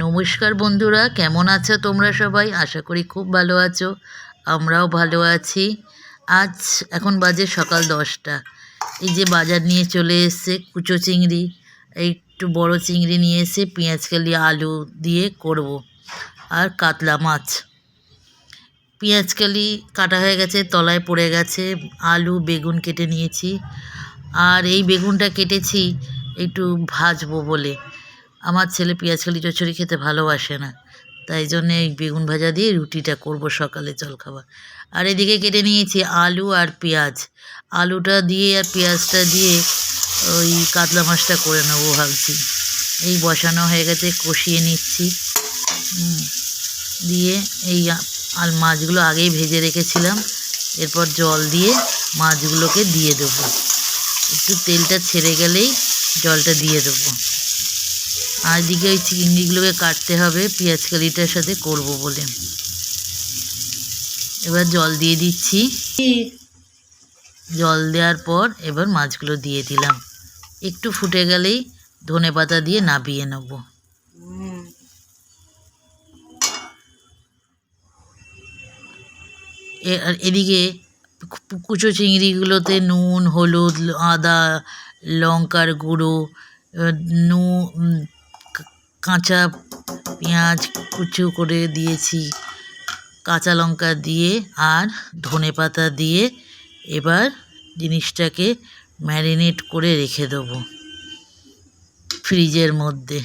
নমস্কার বন্ধুরা, কেমন আছো তোমরা সবাই? আশা করি খুব ভালো আছো, আমরাও ভালো আছি। আজ এখন বাজে সকাল দশটা। এই যে বাজার নিয়ে চলে এসছে কুচো চিংড়ি, একটু বড় চিংড়ি নিয়ে এসে পেঁয়াজকালি আলু দিয়ে করব, আর কাতলা মাছ। পেঁয়াজকালি কাটা হয়ে গেছে, তলায় পড়ে গেছে, আলু, বেগুন কেটে নিয়েছি, আর এই বেগুনটা কেটেছি একটু ভাজবো বলে। আমার ছেলে পেঁয়াজকালি চচ্চড়ি খেতে ভালোবাসে না। তাই জন্যে এই বেগুন ভাজা দিয়ে রুটিটা করব সকালে জলখাবার আর এদিকে কেটে নিয়েছি আলু আর পেঁয়াজ। আলুটা দিয়ে আর পেঁয়াজটা দিয়ে ওই কাতলা মাছটা করে নেব ভাবছি। এই বসানো হয়ে গেছে, কষিয়ে নিচ্ছি। দিয়ে এই আর মাছগুলো আগেই ভেজে রেখেছিলাম। এরপর জল দিয়ে মাছগুলোকে দিয়ে দেবো। একটু তেলটা ছেড়ে গেলেই জলটা দিয়ে দেবো। আর এদিকে ওই চিংড়িগুলোকে কাটতে হবে, পেঁয়াজ কালিটার সাথে করব বলে। এবার জল দিয়ে দিচ্ছি। জল দেওয়ার পর এবার মাছগুলো দিয়ে দিলাম। একটু ফুটে গেলেই ধনে পাতা দিয়ে নাবিয়ে নেব। আর এদিকে কুচো চিংড়িগুলোতে নুন, হলুদ, আদা, লঙ্কার গুঁড়ো নু কাঁচা পেঁয়াজ কুচু করে দিয়েছি, কাঁচা লঙ্কা দিয়ে আর ধনে পাতা দিয়ে এবার জিনিসটাকে ম্যারিনেট করে রেখে দেবো ফ্রিজের মধ্যে।